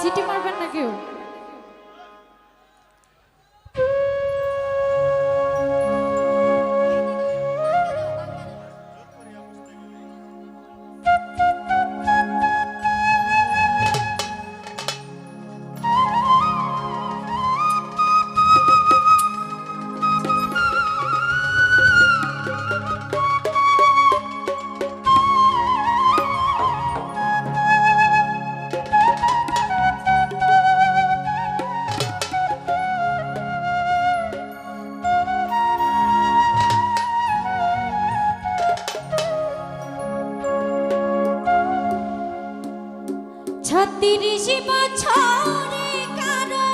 City মারবেন না কেউ ছত্রিশ বছরে কারও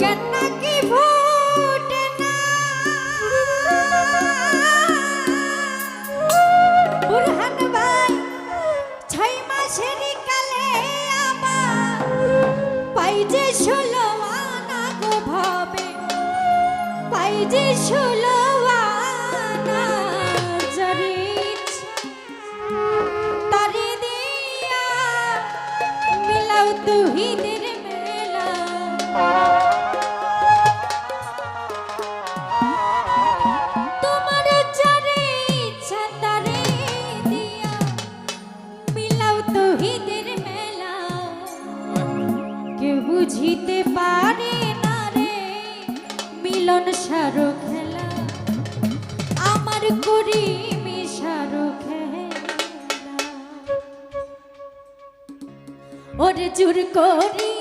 জ্ঞান নাকি ফুটে না? বুরহান ভাই, ছয় মাসের কালে আমার পাই যে ষোলো আনা গো ভাবে, পাই যে ষোলো তুহিদের মেলা তোমার যারে ইচ্ছা তারে দিয়া মিলাও তুহিদের মেলা। কেউ বুঝিতে পারে ওরে জুর